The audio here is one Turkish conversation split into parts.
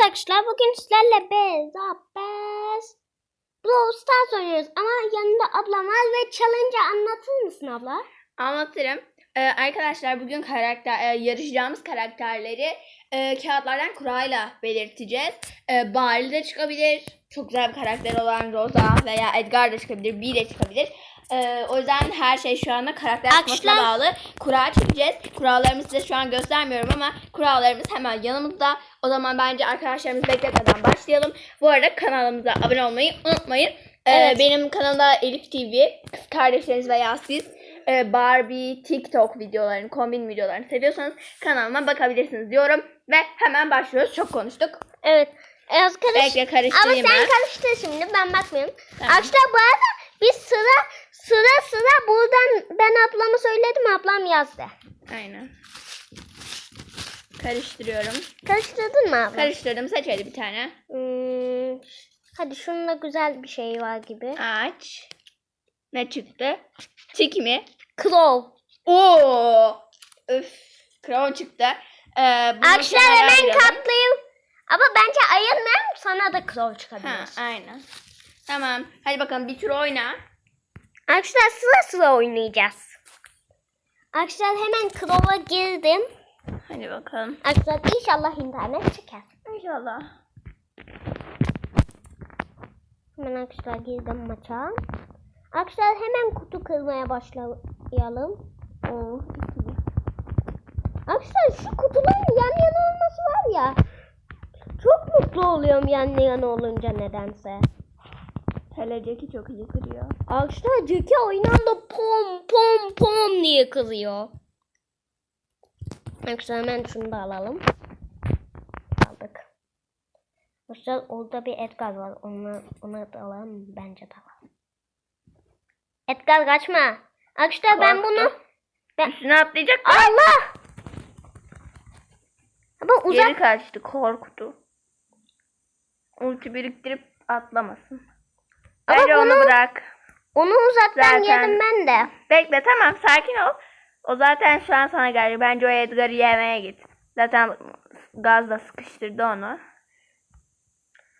Arkadaşlar bugün sizlerle bez, bez, Brawl Stars oynuyoruz ama yanında ablam var ve challenge anlatır mısın abla? Anlatırım. Ee, arkadaşlar bugün karakter e, yarışacağımız karakterleri e, kağıtlardan kurayla belirteceğiz. E, Barley de çıkabilir. Çok güzel bir karakter olan Rosa veya Edgar da çıkabilir. Bee de çıkabilir. E, o yüzden her şey şu anda karakter Arkadaşlar- bağlı. Kura çekeceğiz. Kurallarımızı size şu an göstermiyorum ama kurallarımız hemen yanımızda. O zaman bence arkadaşlarımızı bekletmeden başlayalım. Bu arada kanalımıza abone olmayı unutmayın. Ee, Evet. benim kanalımda Elif TV, kız kardeşleriniz veya siz e, Barbie, TikTok videolarını, kombin videolarını seviyorsanız kanalıma bakabilirsiniz diyorum. Ve hemen başlıyoruz. Çok konuştuk. Evet. E, arkadaş, Bekle ama sen ben. karıştır şimdi ben bakmıyorum. Tamam. Arkadaşlar bu arada biz sıra sıra sıra buradan ben ablama söyledim ablam yazdı. Aynen. Karıştırıyorum. Karıştırdın mı abla? Karıştırdım. Seç hadi bir tane. Hmm, hadi şununla güzel bir şey var gibi. Aç. Ne çıktı? Tik mi? Claw. Oo! Üf. Crow çıktı. Ee, Arkadaşlar hemen katlayayım. Ama bence ayırmayalım sana da claw çıkabilir. Ha, aynen. Tamam. Hadi bakalım bir tur oyna. Arkadaşlar sıra sıra oynayacağız. Arkadaşlar hemen claw'a girdim. Hadi bakalım. Arkadaşlar inşallah internet çıkar. İnşallah. Hemen arkadaşlar girdim maça. Arkadaşlar hemen kutu kırmaya başlayalım. Oo. Arkadaşlar şu kutuların yan yana olması var ya. Çok mutlu oluyorum yan yana olunca nedense. Hele Jack'i çok iyi kırıyor. Arkadaşlar Jackie aynı anda pom pom pom diye kızıyor. Arkadaşlar hemen şunu da alalım. Aldık. Arkadaşlar orada bir Edgar var. Onu, onu da alalım. Bence de alalım. Edgar kaçma. Arkadaşlar ben bunu... Ben... Üstüne atlayacak. Allah! Ama uzak... Geri kaçtı. Korktu. Ulti biriktirip atlamasın. Ama Bence onu bunu- bırak. Onu uzaktan Zaten- yedim ben de. Bekle tamam sakin ol. O zaten şu an sana geldi. Bence o Edgar'ı yemeye git. Zaten gazla sıkıştırdı onu.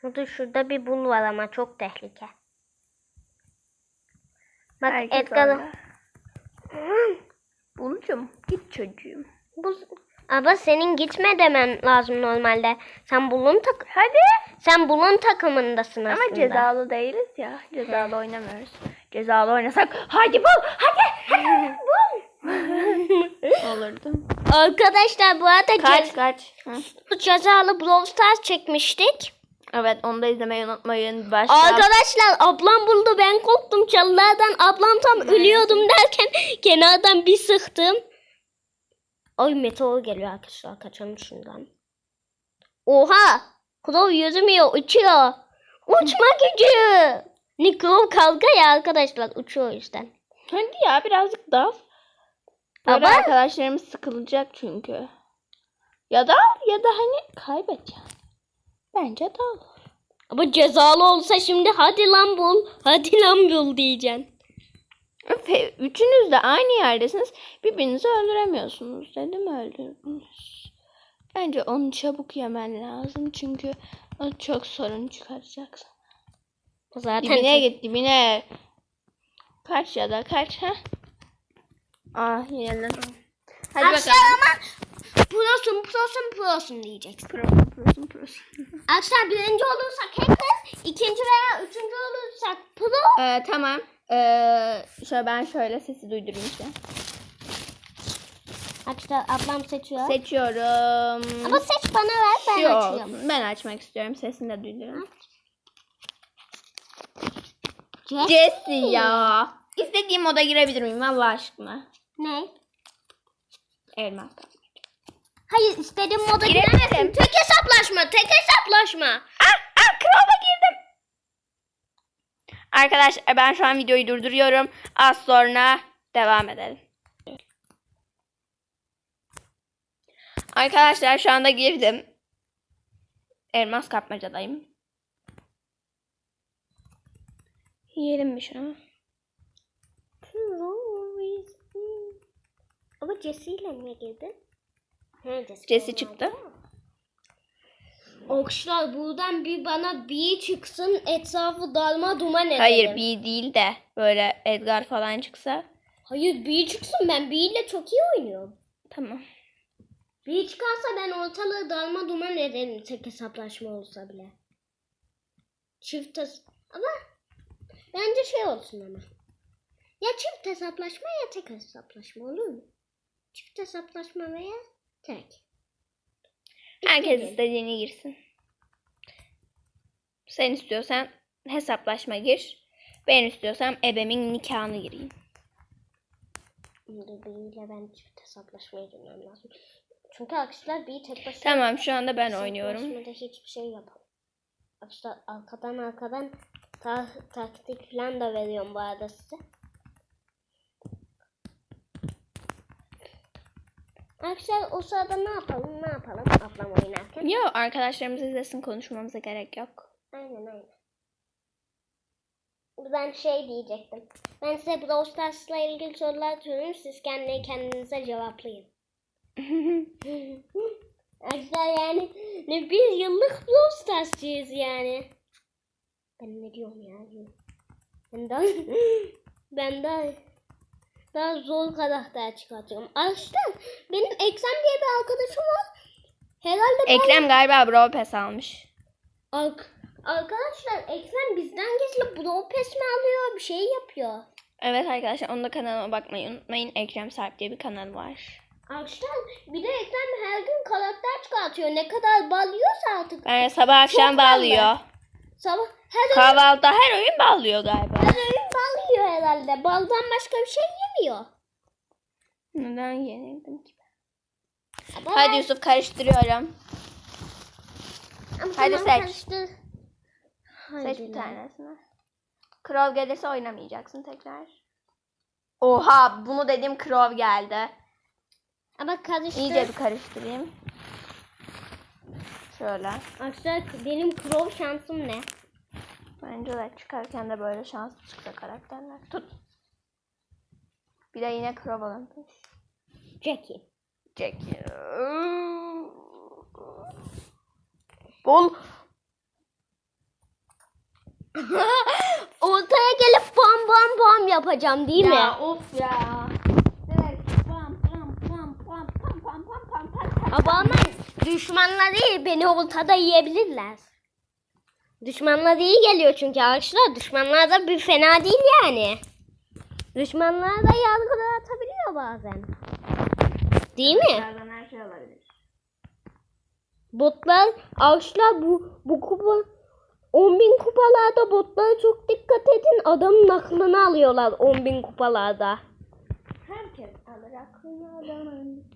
Burada şurada bir bul var ama çok tehlike. Bak Herkes Edgar'ı... orada. Bunucum git çocuğum. Bu... Ama senin gitme demen lazım normalde. Sen bulun tak Hadi. sen bulun takımındasın aslında. Ama cezalı değiliz ya. Cezalı oynamıyoruz. Cezalı oynasak hadi bul hadi hadi bul. Olurdu. Arkadaşlar bu arada Kaç ce- kaç. Hı. cezalı Brawl Stars çekmiştik. Evet onu da izlemeyi unutmayın. Başka Arkadaşlar ablam buldu ben korktum çalılardan ablam tam ölüyordum derken kenardan bir sıktım. Ay meteor geliyor arkadaşlar kaçalım şundan. Oha! Crow yüzmüyor uçuyor. Uçma gücü. Nikol kavga ya arkadaşlar uçuyor o yüzden. Hadi ya birazcık dal. Böyle Ama- arkadaşlarımız sıkılacak çünkü. Ya da ya da hani kaybedeceğim. Bence dal. Ama cezalı olsa şimdi hadi lan bul. Hadi lan bul diyeceksin. Ve Üçünüz de aynı yerdesiniz. Birbirinizi öldüremiyorsunuz. Dedim öldürdünüz. Bence onu çabuk yemen lazım. Çünkü o çok sorun çıkaracak sana. Zaten Dibine git dibine. Kaç ya da kaç ha? Ah yenilen. Hadi Arkadaşlar bakalım. prosun prosun prosun diyeceksin. Pro, prosun prosun. Arkadaşlar birinci olursak hepimiz, ikinci veya üçüncü olursak pro. Ee, tamam. Ee, şöyle ben şöyle sesi duydurayım size. Arkadaşlar ablam seçiyor. Seçiyorum. Ama seç bana ver ben Yok, açıyorum. Ben açmak istiyorum. Sesini de duyduruyorum. Jess. Jesse ya. İstediğim moda girebilir miyim Allah aşkına? Ne? Elmas. Hayır istediğim moda Girebilirim. giremezsin. Tek hesaplaşma, tek hesaplaşma. Ah, ah, krala girdim. Arkadaşlar ben şu an videoyu durduruyorum. Az sonra devam edelim. Arkadaşlar şu anda girdim. Elmas kapmacadayım. Yiyelim mi şunu? Ama Jesse ile niye girdin? He, Jesse çıktı. Okşlar buradan bir bana bir çıksın etrafı dalma duman ederim. Hayır B değil de böyle Edgar falan çıksa. Hayır bir çıksın ben bir ile çok iyi oynuyorum. Tamam. Bir çıkarsa ben ortalığı dalma duman ederim tek hesaplaşma olsa bile. Çift ama bence şey olsun ama. Ya çift hesaplaşma ya tek hesaplaşma olur mu? Çift hesaplaşma veya tek. Herkes İstediğin. istediğini girsin. Sen istiyorsan hesaplaşma gir. Ben istiyorsam ebemin nikahını gireyim. Biriyle ben çift hesaplaşmaya girmem lazım. Çünkü arkadaşlar bir tek başına Tamam şu anda ben oynuyorum. hesaplaşmada hiçbir şey yapamam. Arkadaşlar arkadan arkadan ta- taktik falan da veriyorum bu arada size. Arkadaşlar o sırada ne yapalım ne yapalım ablam oynarken. Yok arkadaşlarımız izlesin konuşmamıza gerek yok. Aynen aynen. Ben şey diyecektim. Ben size Brawl Stars'la ilgili sorular soruyorum. Siz kendi kendinize cevaplayın. Arkadaşlar yani ne bir yıllık Brawl Stars'cıyız yani. Ben ne diyorum ya? Ben daha ben daha daha zor karakter çıkartıyorum. Arkadaşlar benim Ekrem diye bir arkadaşım var. Herhalde Ekrem galiba Brawl Pass almış. Ark- arkadaşlar Ekrem bizden gizli Brawl Pass mi alıyor? Bir şey yapıyor. Evet arkadaşlar onun da kanalıma bakmayı unutmayın. Ekrem Sarp diye bir kanal var. Arkadaşlar bir de Ekrem her gün karakter çıkartıyor. Ne kadar bağlıyorsa artık. Yani sabah akşam bağlıyor. Sabah her oyun, Kahvaltıda her oyun bağlıyor galiba. her oyun bağlıyor herhalde. Baldan başka bir şey yemiyor. Neden yenildim ki? Ama Hadi Yusuf karıştırıyorum. Ama hadi tamam, seç. karıştır. Seç bir tanesini. Crow gelirse oynamayacaksın tekrar. Oha bunu dedim Crow geldi. Ama karıştır. İyice bir karıştırayım. Şöyle. Arkadaşlar benim Crow şansım ne? Bence de çıkarken de böyle şanslı çıktı karakterler. Tut. Bir de yine Crow alınmış. Jackie. Jackie. Bol. Ortaya gelip bam bam bam yapacağım değil mi? Ya of ya. Direkt pam pam pam pam pam pam pam pam pam. Düşmanlar iyi beni ortada yiyebilirler. Düşmanlar iyi geliyor çünkü arkadaşlar. Düşmanlar da bir fena değil yani. Düşmanlar da yargıda atabiliyor bazen. Değil mi? Dışarıdan her şey olabilir. Botlar arkadaşlar bu, bu kupa 10 bin kupalarda botlara çok dikkat edin. Adamın aklını alıyorlar 10 bin kupalarda. Herkes alır aklını adamın.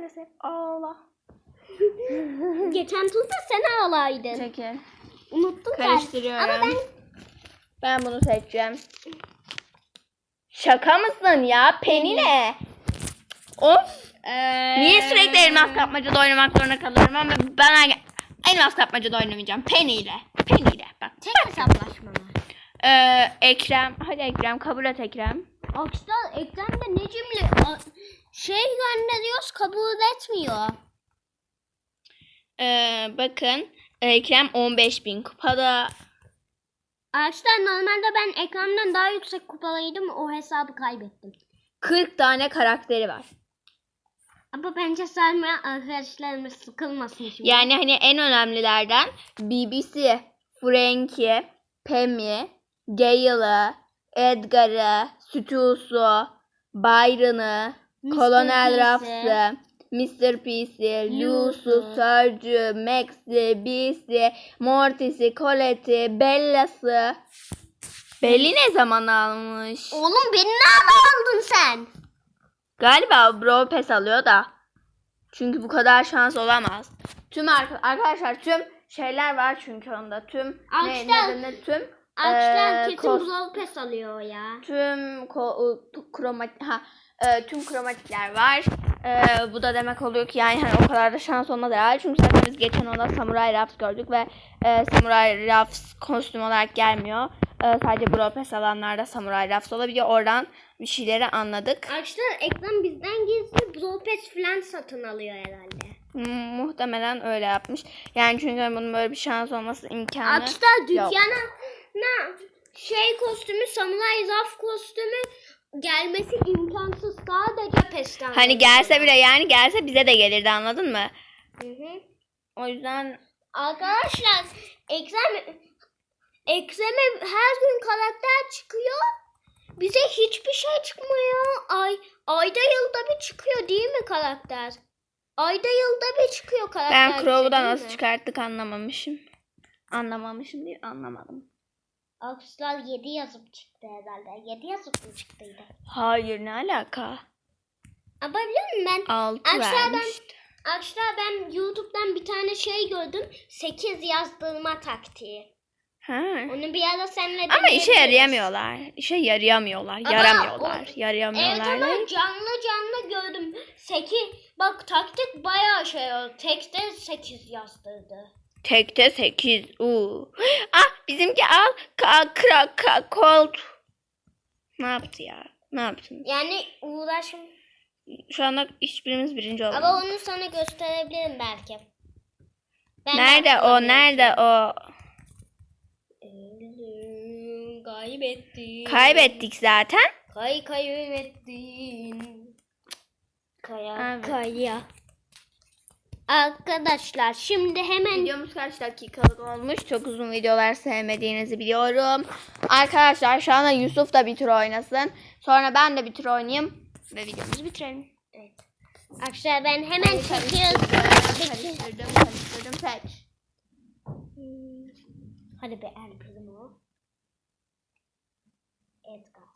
Maalesef ağla. Geçen turda sen ağlaydın. Çekil. Unuttum ben. Karıştırıyorum. Ama ben Ben bunu seçeceğim. Şaka mısın ya? Penny ne? Of. Niye sürekli elmas kapmacada oynamak zorunda kalıyorum ama ben elmas kapmacada oynamayacağım. Penny ile. Bak. tek hesaplaşma mı? Ee, Ekrem. Hadi Ekrem kabul et Ekrem. Arkadaşlar ekranda ne cümle a- şey gönderiyoruz kabul etmiyor. Ee, bakın. Ekrem 15.000 kupada. Arkadaşlar normalde ben ekrandan daha yüksek kupalıydım o hesabı kaybettim. 40 tane karakteri var. Ama bence sarmaya arkadaşlarımız sıkılmasın şimdi. Yani hani en önemlilerden BBC, Frankie, Pammy, Gale'ı, Edgar'ı, Stu'su, Byron'ı, Mr. Colonel P'si. Ruffs'ı, Mr. P'si, Lucy, Lucy. Serge, Max'i, Bee'si, Mortis'i, Colette'i, Bella'sı. Belli ne zaman almış? Oğlum beni nerede aldın sen? Galiba Brawl Pass alıyor da. Çünkü bu kadar şans olamaz. Tüm arka- arkadaşlar tüm şeyler var çünkü onda. Tüm ne, Arkadaşlar- ne, ne, tüm Arkadaşlar eee, kesin kos- Brawl Pass alıyor ya. tüm ko- kromat ha e, tüm kromatikler var. E, bu da demek oluyor ki yani hani o kadar da şans olmaz herhalde. Çünkü zaten biz geçen onda Samurai Ruffs gördük ve e, Samurai Ruffs kostüm olarak gelmiyor. E, sadece Brawl Pass alanlarda Samurai Ruffs olabiliyor. Oradan bir şeyleri anladık. Arkadaşlar ekran bizden gizli Brawl Pass falan satın alıyor herhalde. M- muhtemelen öyle yapmış. Yani çünkü bunun böyle bir şans olması imkanı Arkadaşlar yok. dükkana na, şey kostümü Samurai Zaf kostümü gelmesi imkansız sadece PES'ten. Hani gelse bile yani gelse bize de gelirdi anladın mı? Hı hı. O yüzden Arkadaşlar ekran ekreme her gün karakter çıkıyor. Bize hiçbir şey çıkmıyor. Ay ayda yılda bir çıkıyor değil mi karakter? Ayda yılda bir çıkıyor karakter. Ben değil nasıl mi? çıkarttık anlamamışım. Anlamamışım değil anlamadım. Arkadaşlar 7 yazıp çıktı herhalde. 7 yazıp mı çıktıydı? Hayır ne alaka? Ama biliyor musun ben 6 Arkadaşlar ben-. Arkadaşlar ben YouTube'dan bir tane şey gördüm. 8 yazdırma taktiği. Ha. Onu bir ara seninle Ama işe yarayamıyorlar. İşe yarayamıyorlar. Ama Yaramıyorlar. o- Yarayamıyorlar. Evet ama canlı canlı gördüm. 8 bak taktik bayağı şey oldu. Tekte 8 yazdırdı. Tekte 8. Uu. Ah bizimki al. Ka, kra, ka, kolt. Ne yaptı ya? Ne yaptın? Yani uğraşım. Şu anda hiçbirimiz birinci olmadı. Ama onu sana gösterebilirim belki. Ben Nerede o? Nerede o? Öldüm, Kaybettim. Kaybettik zaten. Kay kaybettin. Kaya Evet. kaya. Arkadaşlar şimdi hemen Videomuz kaç dakikalık olmuş? Çok uzun videolar sevmediğinizi biliyorum. Arkadaşlar şu anda Yusuf da bir tur oynasın. Sonra ben de bir tur oynayayım. Ve videomuzu bitirelim. evet. Arkadaşlar ben hemen çekiyorum. Karıştırdım, karıştırdım. Seç. Hadi be el kızım o. Edgar.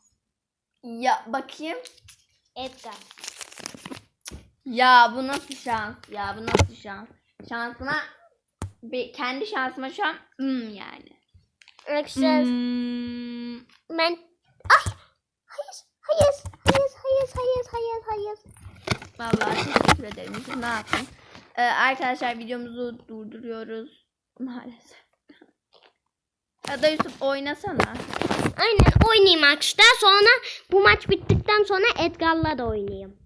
Ya bakayım. Edgar. Ya bu nasıl şans? Ya bu nasıl şans? Şansıma bir, kendi şansıma şu an hmm yani. Arkadaşlar Hmm. ben ay hayır hayır hayır hayır hayır hayır hayır. Vallahi teşekkür ederim. Ne yaptın? Ee, arkadaşlar videomuzu durduruyoruz. Maalesef. Ya da Yusuf oynasana. Aynen oynayayım arkadaşlar. Sonra bu maç bittikten sonra Edgar'la da oynayayım.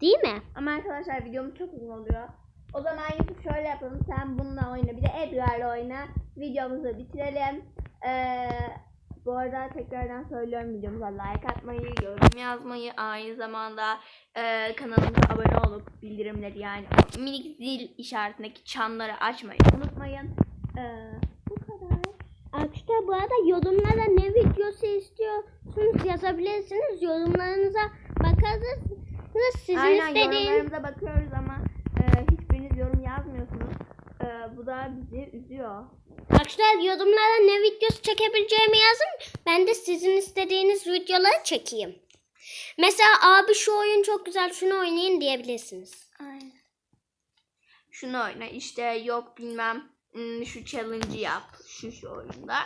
Değil mi? Ama arkadaşlar videomuz çok uzun oluyor. O zaman Yusuf şöyle yapalım. Sen bununla oyna. Bir de Edgar'la oyna. Videomuzu bitirelim. Ee, bu arada tekrardan söylüyorum videomuza like atmayı, yorum yazmayı, aynı zamanda e, kanalımıza abone olup bildirimleri yani minik zil işaretindeki çanları açmayı unutmayın. Ee, bu kadar. Arkadaşlar bu arada yorumlara ne videosu istiyorsunuz yazabilirsiniz. Yorumlarınıza bakarız. Sizin Aynen istediğiniz yorumlarımıza bakıyoruz ama e, hiçbiriniz yorum yazmıyorsunuz. E, bu da bizi üzüyor. Arkadaşlar yorumlara ne videosu çekebileceğimi yazın. Ben de sizin istediğiniz videoları çekeyim. Mesela abi şu oyun çok güzel şunu oynayın diyebilirsiniz. Aynen. Şunu oyna işte yok bilmem şu challenge'ı yap şu şu oyunda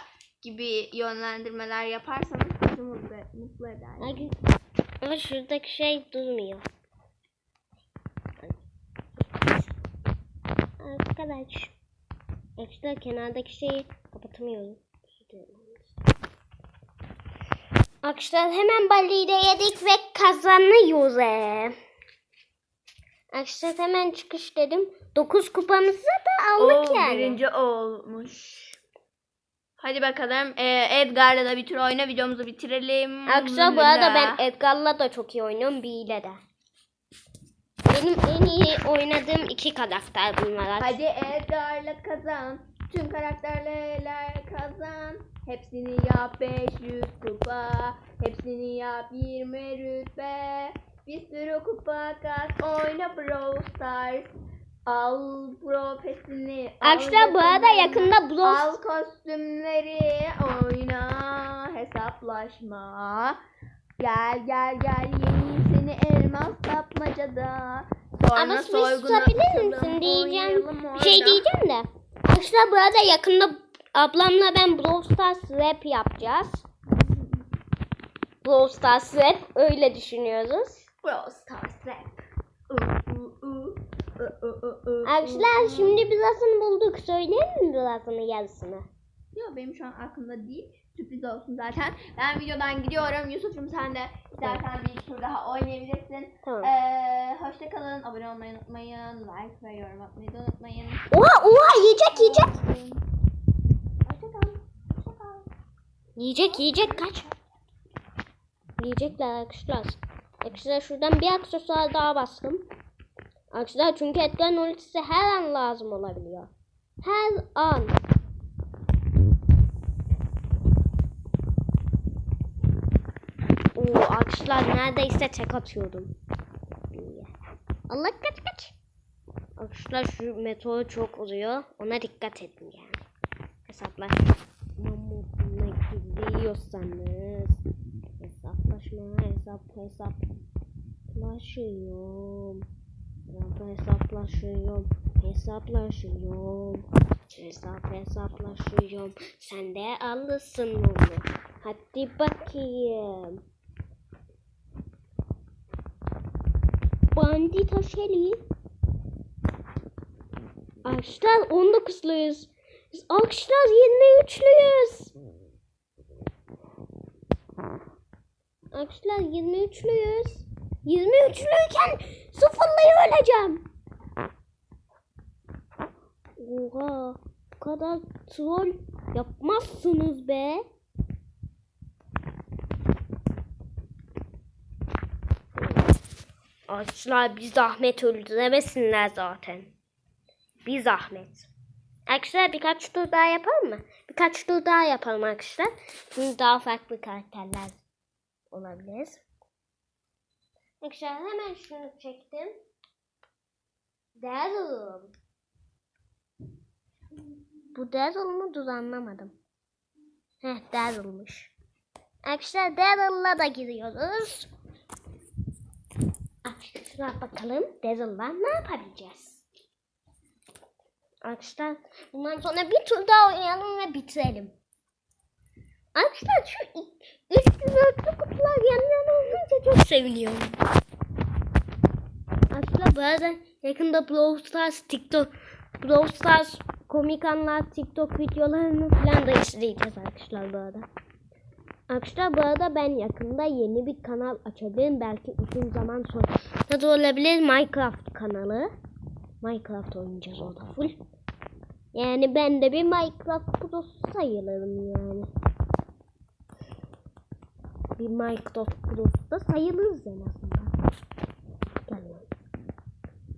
gibi yönlendirmeler yaparsanız bizi mutlu, mutlu eder. Ama şuradaki şey durmuyor. Arkadaş. Arkadaşlar kenardaki şeyi kapatamıyorum. Arkadaşlar hemen baliyi de yedik ve kazanıyoruz. Arkadaşlar hemen çıkış dedim. 9 kupamızı da aldık Oo, yani. birinci olmuş. Hadi bakalım e, Edgar'la da bir tur oyna videomuzu bitirelim. Arkadaşlar bu arada ben Edgar'la da çok iyi oynuyorum. Bir ile de. Benim en iyi oynadığım iki karakter bunlar. Hadi Edgar'la kazan. Tüm karakterler kazan. Hepsini yap 500 kupa. Hepsini yap 20 rütbe. Bir sürü kupa kas. Oyna Brawl Stars. Al pro pesini. al Arkadaşlar bu arada yakında Brawl Al kostümleri. Oyna hesaplaşma. Gel gel gel yeneyim seni elmas tapmacada. Sonra Ama susabilir misin diyeceğim. Bir şey diyeceğim de. Arkadaşlar bu arada yakında ablamla ben Brawl Stars rap yapacağız. Brawl Stars rap öyle düşünüyoruz. Brawl Stars rap. Arkadaşlar şimdi birazını bulduk. Söyleyelim mi birazını yarısını? Yok benim şu an aklımda değil. Sürpriz olsun zaten. Ben videodan gidiyorum. Yusuf'cum sen de istersen bir tur daha oynayabilirsin. Tamam. Ee, hoşça kalın. Abone olmayı unutmayın. Like ve yorum atmayı da unutmayın. Oha oha yiyecek yiyecek. Hoşça kalın. Hoşça kalın. Yiyecek yiyecek kaç. Yiyecekler arkadaşlar. Arkadaşlar şuradan bir aksesuar daha bastım. Arkadaşlar çünkü Edgar'ın ultisi her an lazım olabiliyor. Her an. Oo arkadaşlar neredeyse tek atıyordum. Allah kaç kaç. Arkadaşlar şu meteor çok oluyor. Ona dikkat edin yani. Hesaplar. Mamutuna gidiyorsanız hesaplaşma hesap hesaplaşıyorum. Hesap hesaplaşıyorum. Hesaplaşıyorum. Hesap hesaplaşıyorum. Sen de alırsın onu. Hadi bakayım. Bandita Shelly. Arkadaşlar 19'luyuz. Biz Arkadaşlar 23'lüyüz. Arkadaşlar 23'lüyüz. 23'lüyken sıfırlayı öleceğim. Oha. Bu kadar troll yapmazsınız be. Arkadaşlar bir zahmet öldüremesinler zaten. Bir zahmet. Arkadaşlar birkaç tur daha yapalım mı? Birkaç tur daha yapalım arkadaşlar. Şimdi daha farklı karakterler olabilir. Arkadaşlar hemen şunu çektim. Daryl. Bu Daryl mı? Anlamadım. Heh Daryl'mış. Arkadaşlar Daryl'la da giriyoruz. Arkadaşlar bakalım Daryl'la ne yapabileceğiz? Arkadaşlar bundan sonra bir tur daha oynayalım ve bitirelim. Arkadaşlar şu 304'lü kutular yan yana olunca çok seviniyorum. Arkadaşlar bu arada yakında Brawl Stars TikTok Brawl Stars komik anlar TikTok videolarını falan da izleyeceğiz arkadaşlar bu arada. Arkadaşlar bu arada ben yakında yeni bir kanal açabilirim. Belki uzun zaman sonra da olabilir Minecraft kanalı. Minecraft oynayacağız orada full. Yani ben de bir Minecraft prosu sayılırım yani. Bir da sayılırız en azından. Lan.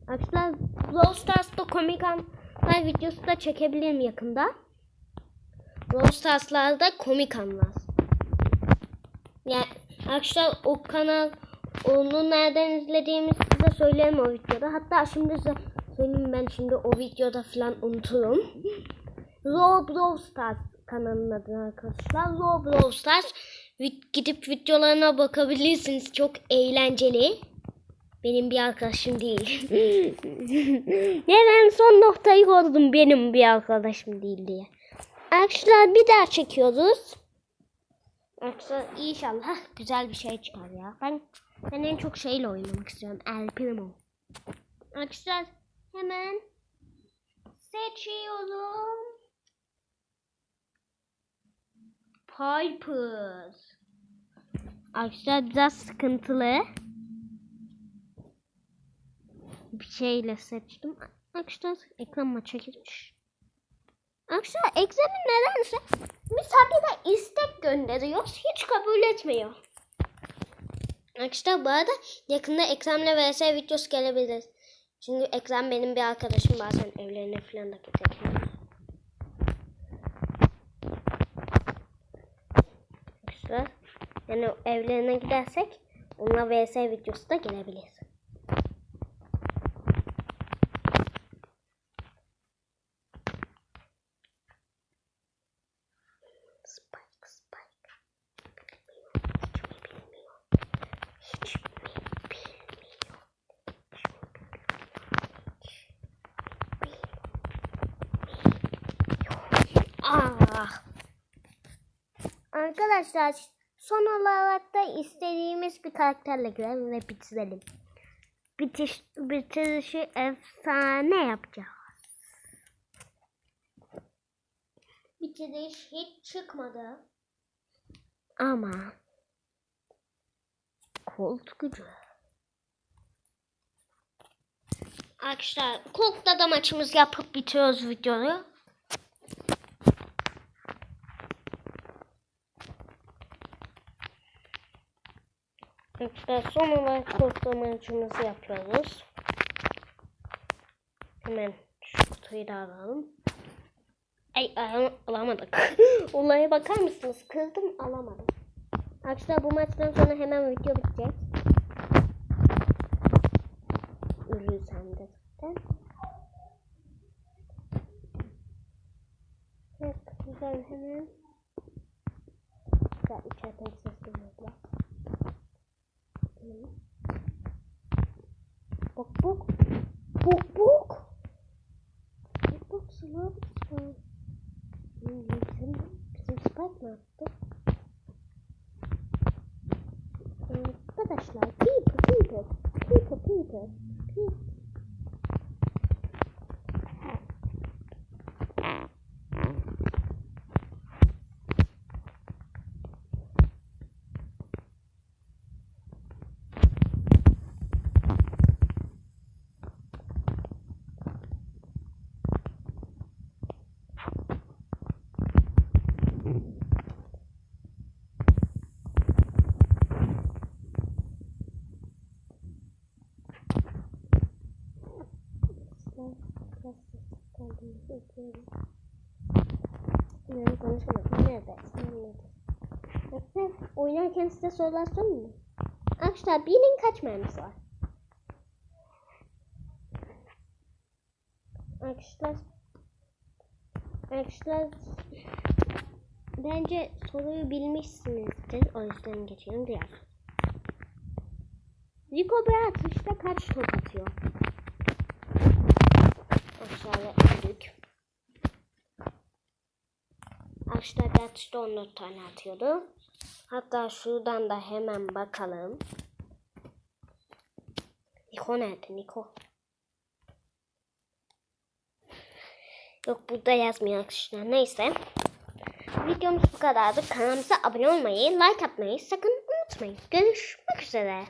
Arkadaşlar Brawl Stars'ta komik anlar videosu da çekebilirim yakında. Brawl Stars'larda komik anlar. Yani arkadaşlar o kanal onu nereden izlediğimizi size söylerim o videoda. Hatta şimdi size söyleyeyim ben şimdi o videoda falan unuturum. Brawl Stars kanalının adı arkadaşlar. Brawl Stars. Gidip videolarına bakabilirsiniz. Çok eğlenceli. Benim bir arkadaşım değil. Neden son noktayı koydum benim bir arkadaşım değil diye. Arkadaşlar bir daha çekiyoruz. Arkadaşlar inşallah güzel bir şey çıkar ya. Ben ben en çok şeyle oynamak istiyorum. El Primo. Arkadaşlar hemen seçiyorum. Piper. Arkadaşlar biraz sıkıntılı. Bir şeyle seçtim. Arkadaşlar ekranıma çekilmiş. Arkadaşlar ekranı nedense biz habire istek gönderiyoruz. Hiç kabul etmiyor. Arkadaşlar bu arada yakında ekranla vs videosu gelebilir. Çünkü ekran benim bir arkadaşım bazen evlerine falan da gidebiliyor. Arkadaşlar yani evlerine gidersek onunla vs videosu da gelebilir. Spike, Spike. Hiç mi bilmiyor? Hiç mi bilmiyor? Hiç mi bilmiyor? Ah. Arkadaşlar son olarak da istediğimiz bir karakterle girelim ve bitirelim. Bitiş, bitirişi efsane yapacağız. Bitiriş hiç çıkmadı. Ama Colt gücü. Arkadaşlar Colt'la da maçımızı yapıp bitiriyoruz videoyu. Arkadaşlar son olarak Colt'la maçımızı yapıyoruz. Hemen şu kutuyu da alalım. Ay al- alamadık. Olaya bakar mısınız? Kırdım alamadım. Arkadaşlar bu maçtan sonra hemen video bitecek. Ölürsem de zaten. Evet, güzel hemen. Bye. Yani konuşamadım. Neredesin? Neredesin? Arkadaşlar oynarken size sorular sorayım mı? Arkadaşlar birinin kaç mermisi var? Arkadaşlar Arkadaşlar bence soruyu bilmişsinizdir. O yüzden geçelim diğer. Rico bir atışta kaç top atıyor? Aşağıya indik. Arkadaşlar bir atışta 14 tane atıyordu. Hatta şuradan da hemen bakalım. Niko nerede Niko? Yok burada yazmıyor arkadaşlar. Neyse. Videomuz bu kadardı. Kanalımıza abone olmayı, like atmayı sakın unutmayın. Görüşmek üzere.